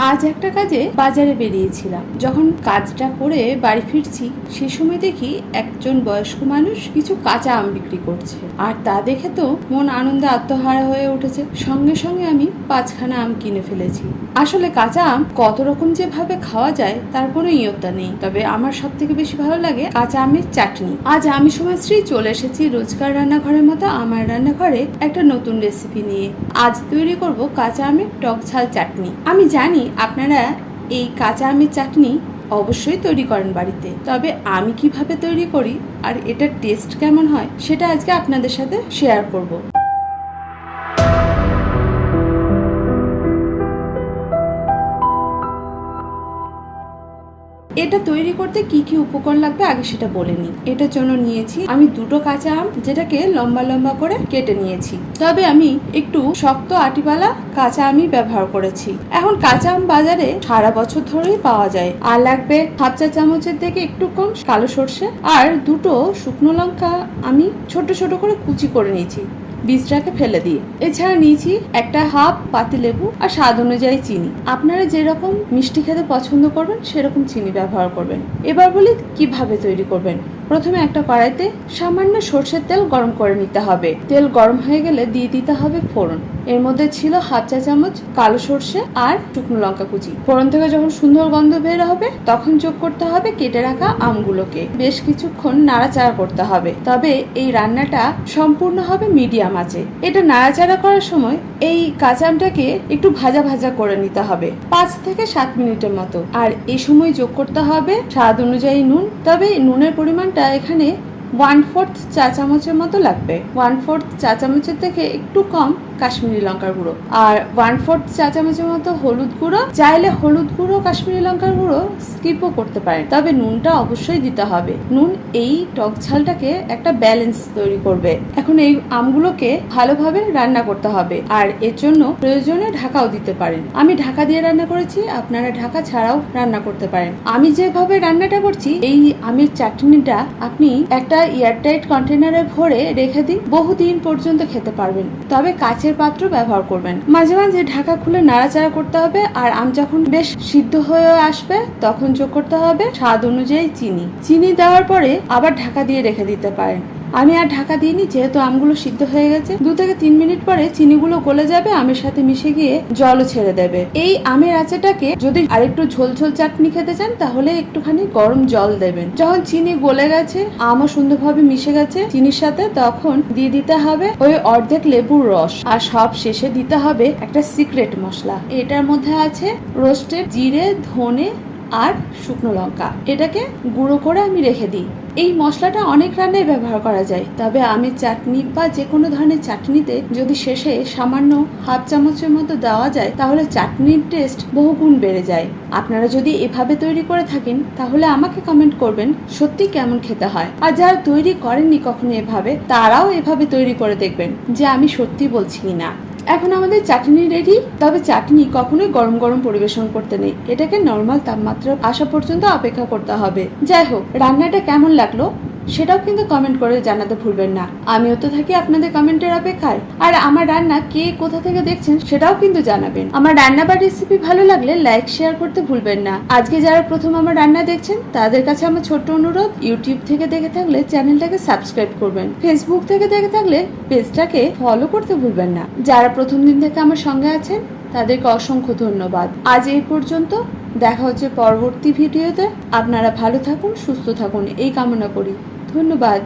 আজ একটা কাজে বাজারে বেরিয়েছিলাম। যখন কাজটা করে বাড়ি ফিরছি, সে সময় দেখি একজন বয়স্ক মানুষ কিছু কাঁচা আম বিক্রি করছে। আর তা দেখে তো মন আনন্দে আত্মহারা হয়ে উঠেছে। সঙ্গে সঙ্গে আমি পাঁচখানা আম কিনে ফেলেছি। আসলে কাঁচা আম কত রকম যেভাবে খাওয়া যায়, তার কোনো ইয়ত্তা নেই। তবে আমার সব থেকে বেশি ভালো লাগে কাঁচা আমের চাটনি। আজ আমি সময়শ্রী চলে এসেছি রোজকার রান্নাঘরের মতো আমার রান্নাঘরে একটা নতুন রেসিপি নিয়ে। আজ তৈরি করব কাঁচা আমের টক ঝাল চাটনি। আমি জানি আপনারা এই কাঁচা আমের চাটনি অবশ্যই তৈরি করেন বাড়িতে। তবে আমি কীভাবে তৈরি করি আর এটার টেস্ট কেমন হয়, সেটা আজকে আপনাদের সাথে শেয়ার করব। এটা তৈরি করতে কি কি উপকরণ লাগবে আগে সেটা বলে নিই। এটার জন্য নিয়েছি আমি দুটো কাঁচা আম, যেটাকে লম্বা লম্বা করে কেটে নিয়েছি। তবে আমি একটু শক্ত আটিওয়ালা কাঁচা আমই ব্যবহার করেছি। এখন কাঁচা আম বাজারে সারা বছর ধরেই পাওয়া যায়। আর লাগবে হাফ চা চামচের থেকে একটু কম কালো সর্ষে। আর দুটো শুকনো লঙ্কা আমি ছোট ছোট করে কুচি করে নিয়েছি। বীজটাকে ফেলে দিয়ে। এছাড়া নিয়েছি একটা হাফ পাতিলেবু আর স্বাদ অনুযায়ী চিনি। আপনারা যেরকম মিষ্টি খেতে পছন্দ করবেন, সেরকম চিনি ব্যবহার করবেন। এবার বলি কীভাবে তৈরি করবেন। প্রথমে একটা কড়াইতে সামান্য সর্ষের তেল গরম করে নিতে হবে। তেল গরম হয়ে গেলে দিয়ে দিতে হবে ফোড়ন। এর মধ্যে ছিল হাফ চা চামচ কালো সর্ষে আর শুকনো লঙ্কা কুচি। ফোড়ন থেকে যখন সুন্দর গন্ধ বের হবে, তখন যোগ করতে হবে কেটে রাখা আমগুলোকে। বেশ কিছুক্ষণ নাড়াচাড়া করতে হবে। তবে এই রান্নাটা সম্পূর্ণ হবে মিডিয়াম। আছে। এটা নাড়াচাড়া করার সময় এই কাঁচা আমটাকে একটু ভাজা ভাজা করে নিতে হবে। পাঁচ থেকে সাত মিনিটের মতো। আর এই সময় যোগ করতে হবে স্বাদ অনুযায়ী নুন। তবে নুনের পরিমাণটা এখানে ওয়ান ফোর্থ চা চামচের মতো লাগবে। ওয়ান ফোর্থ চা চামচের থেকে একটু কম কাশ্মীরি লঙ্কার গুঁড়ো। আর ওয়ান ফোর্থ চা চামচের মতো হলুদ গুঁড়ো, চাইলে হলুদ গুঁড়ো, কাশ্মীরি লঙ্কার গুঁড়ো স্কিপও করতে পারেন। তবে নুনটা অবশ্যই দিতে হবে। নুন এই টক ঝালটাকে একটা ব্যালেন্স তৈরি করবে। এখন এই আমগুলোকে ভালোভাবে রান্না করতে হবে। আর এর জন্য প্রয়োজনে ঢাকাও দিতে পারেন। আমি ঢাকা দিয়ে রান্না করেছি, আপনারা ঢাকা ছাড়াও রান্না করতে পারেন। আমি যেভাবে রান্নাটা করছি, এই আমের চাটনিটা আপনি একটা এয়ারটাইট কন্টেনারে ভরে রেখে দিন, বহুদিন পর্যন্ত খেতে পারবেন। তবে কাচের পাত্র ব্যবহার করবেন। মাঝে মাঝে ঢাকা খুলে নাড়াচাড়া করতে হবে আর আম যখন বেশ সিদ্ধ হয়ে আসবে, তখন যোগ করতে হবে স্বাদ অনুযায়ী চিনি। চিনি দেওয়ার পরে আবার ঢাকা দিয়ে রেখে দিতে পারেন। আমি আর ঢাকা দিইনি, যেহেতু আমগুলো সিদ্ধ হয়ে গেছে। দু থেকে তিন মিনিট পরে চিনিগুলো গলে যাবে, আমের সাথে মিশে গিয়ে জলও ছেড়ে দেবে। এই আমের আচাটাকে যদি আরেকটু ঝোল ঝোল চাটনি খেতে চান, তাহলে একটুখানি গরম জল দেবেন। যখন চিনি গলে গেছে, আমও সুন্দরভাবে মিশে গেছে চিনির সাথে, তখন দিয়ে দিতে হবে ওই অর্ধেক লেবুর রস। আর সব শেষে দিতে হবে একটা সিক্রেট মশলা। এটার মধ্যে আছে রোস্টেড জিরে, ধনে আর শুকনো লঙ্কা। এটাকে গুঁড়ো করে আমি রেখে দিই। এই মশলাটা অনেক রান্নায় ব্যবহার করা যায়। তবে আমের চাটনি বা যে কোনো ধরনের চাটনিতে যদি শেষে সামান্য হাফ চামচের মতো দেওয়া যায়, তাহলে চাটনির টেস্ট বহুগুণ বেড়ে যায়। আপনারা যদি এভাবে তৈরি করে থাকেন, তাহলে আমাকে কমেন্ট করবেন, সত্যি কেমন খেতে হয়। আর যারা তৈরি করেননি কখনো এভাবে, তারাও এভাবে তৈরি করে দেখবেন, যে আমি সত্যি বলছি না এখন আমাদের চাটনি রেডি তবে চাটনি কখনোই গরম গরম পরিবেশন করতে নেই। এটাকে নর্মাল তাপমাত্রা আসা পর্যন্ত অপেক্ষা করতে হবে। যাই হোক, রান্নাটা কেমন লাগল? সেটাও কিন্তু কমেন্ট করে জানাতে ভুলবেন না। আমিও তো থাকি আপনাদের কমেন্টের অপেক্ষায়। আর আমার রান্না কে কোথা থেকে দেখছেন সেটাও কিন্তু জানাবেন। আমার রান্না বা রেসিপি ভালো লাগলে লাইক শেয়ার করতে ভুলবেন না। আজকে যারা প্রথম আমার রান্না দেখছেন, তাদের কাছে আমার ছোট্ট অনুরোধ ইউটিউব থেকে দেখে থাকলে চ্যানেলটাকে সাবস্ক্রাইব করবেন। ফেসবুক থেকে দেখে থাকলে পেজটাকে ফলো করতে ভুলবেন না। যারা প্রথম দিন থেকে আমার সঙ্গে আছেন, তাদেরকে অসংখ্য ধন্যবাদ। আজ এই পর্যন্ত, দেখা হচ্ছে পরবর্তী ভিডিওতে। আপনারা ভালো থাকুন, সুস্থ থাকুন, এই কামনা করি। ধন্যবাদ।